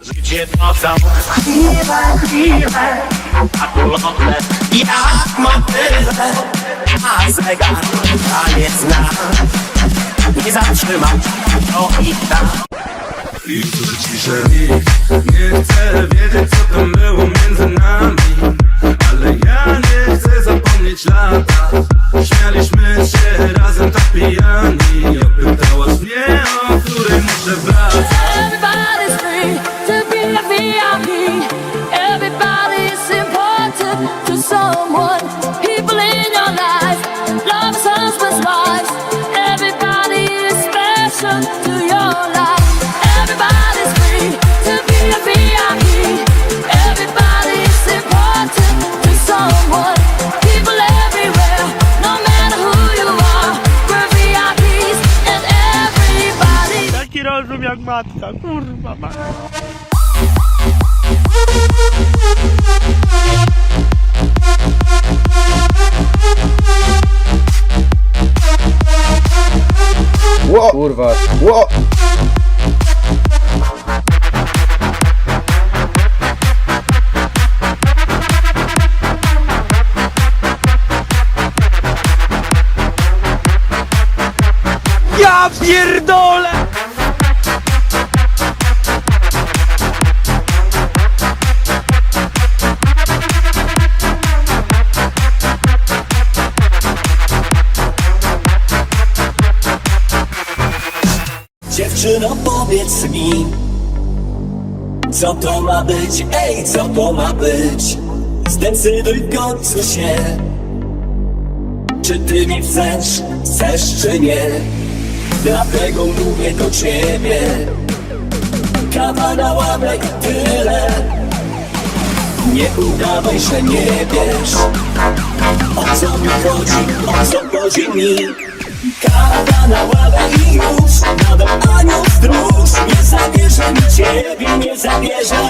Życie to samo chwile, chwile A tu lotle jak motyle A zegar taniec zna. Nie zatrzymam to i tam I tu ciszę nikt Nie chcę wiedzieć co tam było między nami? Ale ja nie chcę zapomnieć lata. Śmialiśmy się razem tak pijani. Pytałaś mnie o której muszę wracać Everybody's important to someone. People in your life, husbands, wives. Everybody is special to your life. Everybody's free to be a VIP. Important to someone. People everywhere, no matter who you are. We're VIPs and everybody. Ło! Kurwa. Ło! Ja pierdolę! Dziewczyno, powiedz mi, co to ma być, ej, co to ma być? Zdecyduj w końcu się, czy ty mi chcesz, chcesz czy nie? Dlatego mówię do ciebie, kawa na ławę i tyle. Nie udawaj, że nie wiesz, o co mi chodzi, o co chodzi mi. Kawa na ławę i już Nadal anioł stróż Nie zabierze mi ciebie, nie zabierze